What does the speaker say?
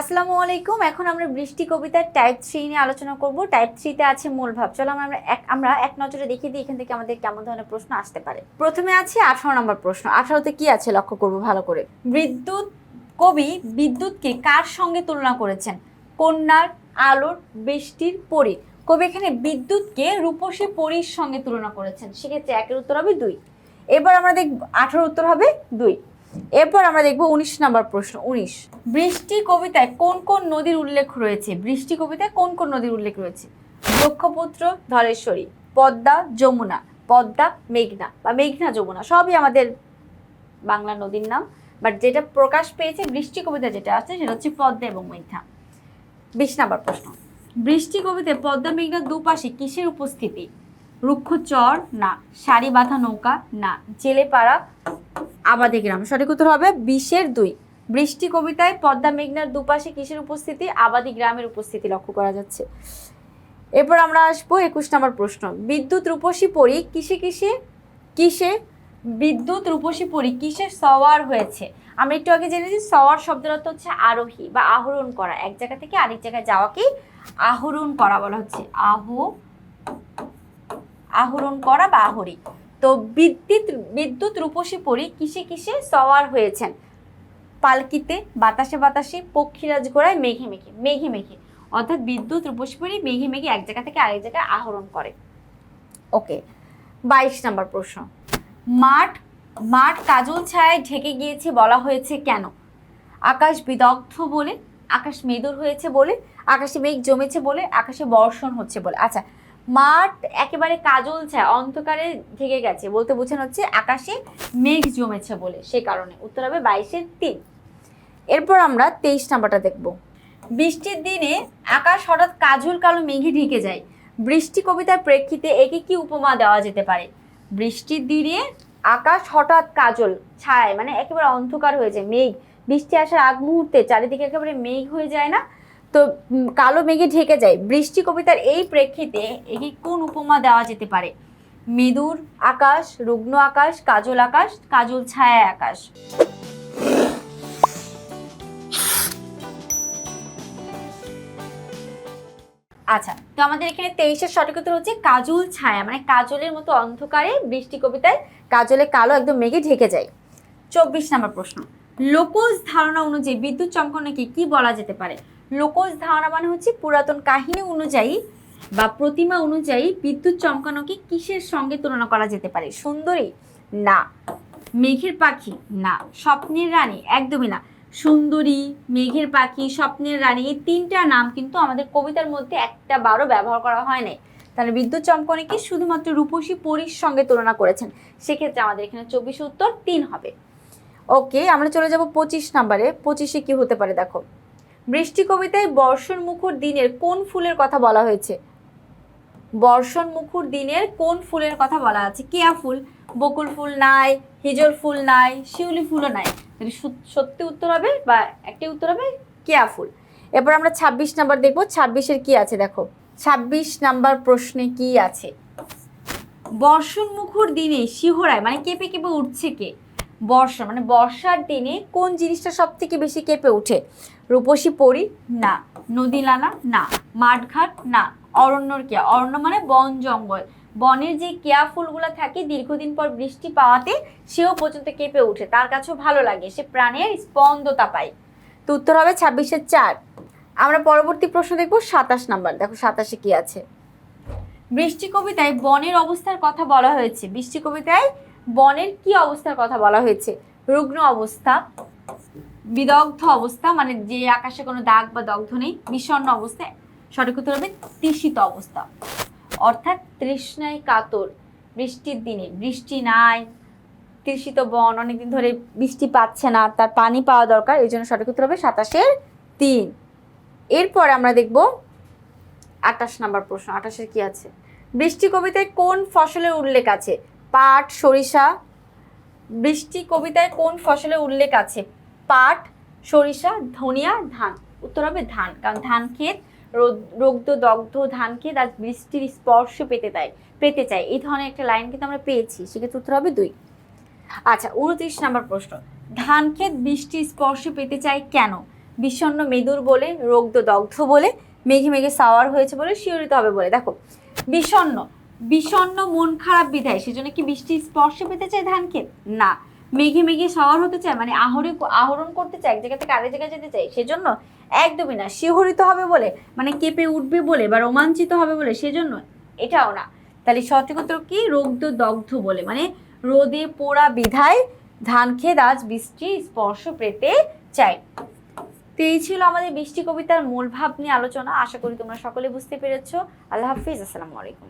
আসসালামু আলাইকুম। এখন আমরা বৃষ্টি কবিতার টাইপ থ্রি নিয়ে আলোচনা করব। টাইপ থ্রিতে আছে মূল ভাব। চলো আমরা এক আমরা এক নজরে দেখিয়ে দিই এখান থেকে আমাদের কেমন ধরনের প্রশ্ন আসতে পারে। প্রথমে আছে আঠারো নম্বর প্রশ্ন। আঠারোতে কি আছে লক্ষ্য করব ভালো করে? বিদ্যুৎ কবি বিদ্যুৎকে কার সঙ্গে তুলনা করেছেন? কন্যার, আলোর, বৃষ্টির পরী কবি এখানে বিদ্যুৎকে রূপসী পরীর সঙ্গে তুলনা করেছেন। সেক্ষেত্রে একের উত্তর হবে দুই। এবার আমরা দেখব আঠারো উত্তর হবে দুই। এরপর আমরা দেখব উনিশ নম্বর প্রশ্ন, উনিশ। বৃষ্টি কবিতায় কোন কোন নদীর উল্লেখ রয়েছে? বৃষ্টি কবিতায় কোন কোন নদীর উল্লেখ রয়েছে? ব্রহ্মপুত্র ধলেশ্বরী, পদ্মা, যমুনা, পদ্মা, মেঘনা বা মেঘনা, যমুনা। সবই আমাদের বাংলা নদীর নাম বাট যেটা প্রকাশ পেয়েছে বৃষ্টি কবিতা যেটা আছে, সেটা হচ্ছে পদ্মা এবং মেঘনা। বিশ নম্বর প্রশ্ন। বৃষ্টি কবিতায় পদ্মা মেঘনার দুপাশে কিসের উপস্থিতি? রুক্ষ চর না। সারি বাঁধা নৌকা? না। জেলেপাড়া? আবাদি গ্রাম। সঠিক উত্তর হবে বিশের দুই। বৃষ্টি কবিতায় পদ্মা মেঘনার দুপাশে কিসের উপস্থিতি? আবাদি গ্রামের উপস্থিতি লক্ষ্য করা যাচ্ছে। এরপর আমরা আসব একুশ নম্বর প্রশ্ন। বিদ্যুৎ রূপসী পরি কিসে কিসে? কিসে? বিদ্যুৎ রূপসী পরি কিসে সওয়ার হয়েছে? আমরা একটু আগে জেনেছি সওয়ার শব্দের অর্থ হচ্ছে আরোহী বা আহরণ করা। এক জায়গা থেকে আরেক জায়গায় যাওয়াকেই আহরণ করা বলা হচ্ছে। আহ, আহরণ করা বা আহরি। তো বিদ্যুৎ বিদ্যুৎ রূপসী পরি কিসে কিসে সওয়ার হয়েছেন? পালকিতে, বাতাসে বাতাসে, পক্ষীরাজ ঘোড়ায় মেঘে মেঘে মেঘে মেঘে। অর্থাৎ বিদ্যুৎ রূপসী পরি মেঘে মেঘে এক জায়গা থেকে আরেক জায়গায় আহরণ করে। ওকে, বাইশ নম্বর প্রশ্ন। মাঠ মাঠ কাজল ছায়ায় ঢেকে গিয়েছে বলা হয়েছে কেন? আকাশ বিদগ্ধ বলে, আকাশ মেদুর হয়েছে বলে, আকাশে মেঘ জমেছে বলে, আকাশে বর্ষণ হচ্ছে বলে। আচ্ছা মাঠ একেবারে কাজল ছায়া, অন্ধকারে ঢেকে গেছে। বলতে বোঝানো হচ্ছে আকাশে মেঘ জমেছে বলে, সে কারণে। উত্তর হবে বাইশের তিন। এরপর আমরা তেইশ নাম্বারটা দেখব। বৃষ্টির দিনে আকাশ হঠাৎ কাজল কালো মেঘে ঢেকে যায়। বৃষ্টি কবিতার প্রেক্ষিতে একে কি উপমা দেওয়া যেতে পারে? বৃষ্টির দিনে আকাশ হঠাৎ কাজল ছায় মানে একেবারে অন্ধকার হয়ে যায়, মেঘ। বৃষ্টি আসার আগ মুহূর্তে চারিদিকে একেবারে মেঘ হয়ে যায় না? তো কালো মেঘে ঢেকে যায়। বৃষ্টি কবিতার এই প্রেক্ষিতে একে কোন উপমা দেওয়া যেতে পারে? মেদুর আকাশ, রুগ্ন আকাশ, কাজল আকাশ, কাজল ছায়া আকাশ। আচ্ছা তো আমাদের এখানে তেইশের সঠিক উত্তর হচ্ছে কাজল ছায়া মানে কাজলের মতো অন্ধকারে বৃষ্টি কবিতায় কাজলে কালো একদম মেঘে ঢেকে যায়। চব্বিশ নম্বর প্রশ্ন। লোকজ ধারণা অনুযায়ী বিদ্যুৎ চমকানোকে কি বলা যেতে পারে? লোকজ ধারণা মানে হচ্ছে পুরাতন কাহিনী অনুযায়ী বা প্রতিমা অনুযায়ী বিদ্যুৎ চমকানোকে কিসের সঙ্গে তুলনা করা যেতে পারে? সুন্দরী? না। মেঘের পাখি? না। স্বপ্নের রানী? একদমই না। সুন্দরী, মেঘের পাখি, স্বপ্নের রানী এই তিনটা নাম কিন্তু আমাদের কবিতার মধ্যে একটা বারও ব্যবহার করা হয় নাই। তাহলে বিদ্যুৎ চমকনেকে শুধুমাত্র রূপসী পরীর সঙ্গে তুলনা করেছেন? সেক্ষেত্রে আমাদের এখানে চব্বিশ উত্তর তিন হবে। ওকে, আমরা চলে যাব পঁচিশ নাম্বারে। পঁচিশে কি হতে পারে দেখো? বৃষ্টি কবিতায় বর্ষণ মুখর দিনের কোন ফুলের কথা বলা হয়েছে? বর্ষণ মুখর দিনের কোন ফুলের কথা বলা আছে? কেয়া ফুল? বকুল ফুল নাই হিজল ফুল নাই, শিউলি ফুলও নাই। সত্যি উত্তর হবে বা একটি উত্তর হবে কেয়া ফুল। এরপর আমরা ছাব্বিশ নাম্বার দেখব, ছাব্বিশের কি আছে দেখো। ছাব্বিশ নাম্বার প্রশ্নে কি আছে? বর্ষণ মুখর দিনে শিহরায় মানে কেঁপে কেঁপে উঠছে কে? বর্ষা মানে বর্ষার দিনে কোন জিনিসটা সব থেকে বেশি কেঁপে ওঠে? রূপসী পরি? না। নদী নালা না। মাঠঘাট? না। অরণ্যর কেয়া? অরণ্য মানে বন, জঙ্গল। বনের যে কেয়া ফুলগুলো থাকে, দীর্ঘদিন পর বৃষ্টি পাওয়াতে সেও পর্যন্ত কেঁপে ওঠে। তার কাছেও ভালো লাগে। সে প্রাণের স্পন্দতা পায়। তো উত্তর হবে ছাব্বিশের চার। আমরা পরবর্তী প্রশ্ন দেখব সাতাশ নাম্বার। দেখো সাতাশে কি আছে? বৃষ্টি কবিতায় বনের অবস্থার কথা বলা হয়েছে। বৃষ্টি কবিতায় বনের কি অবস্থার কথা বলা হয়েছে? রুগ্ন অবস্থা, বিদগ্ধ অবস্থা মানে যে আকাশে কোনো দাগ বা দগ্ধ নেই, বিষণ্ণ অবস্থায় সঠিক উত্তর হবে তৃষিত অবস্থা। অর্থাৎ তৃষ্ণায় কাতর, বৃষ্টির দিনে। বৃষ্টি নাই, তৃষিত বন, অনেকদিন ধরে বৃষ্টি পাচ্ছে না, তার পানি পাওয়া দরকার এই জন্য সঠিক উত্তর হবে সাতাশের তিন। এরপর আমরা দেখব আটাশ নাম্বার প্রশ্ন আটাশের কি আছে? বৃষ্টি কবিতায় কোন ফসলের উল্লেখ আছে? পাট, সরিষা, বৃষ্টি কবিতায় কোন ফসলের উল্লেখ আছে? পাট, সরিষা, ধনিয়া, ধান। উত্তর হবে ধান, কারণ ধান ক্ষেত, রোদ- দগ্ধ ধান ক্ষেত আর বৃষ্টির স্পর্শ পেতে দেয়, পেতে চায়। এই ধরনের একটা লাইন কিন্তু আমরা পেয়েছি, সেক্ষেত্রে উত্তর হবে দুই। আচ্ছা উনত্রিশ নাম্বার প্রশ্ন। ধান ক্ষেত বৃষ্টির স্পর্শ পেতে চায় কেন? বিষণ্ণ মেদুর বলে রোগ্ধ দগ্ধ বলে, মেঘে মেঘে সাওয়ার হয়েছে বলে শিহরিত হবে বলে। দেখো, বিষণ্ণ বিষণ্ণ, মন খারাপ বিধায়। সেজন্য কি বৃষ্টি স্পর্শে পেতে চায় ধান ধানকে না। মেঘে মেঘে সাওয়ার হতে চায় মানে আহরে আহরণ করতে চায়, এক জায়গা থেকে আরেক জায়গায় যেতে চায়, সেজন্য একদমই না। শিহরিত হবে বলে মানে কেঁপে উঠবে বলে বা রোমাঞ্চিত হবে বলে, সেজন্য এটাও না। তাহলে সঠিক উত্তর কি? রোগ্ধ দগ্ধ বলে। মানে রোদে পোড়া বিধায় ধান খেত আজ বৃষ্টি স্পর্শ পেতে চাই তো এই ছিল আমাদের বৃষ্টি কবিতার মূল ভাব নিয়ে আলোচনা। আশা করি তোমরা সকলে বুঝতে পেরেছ। আল্লাহ হাফিজ, আসসালামু আলাইকুম।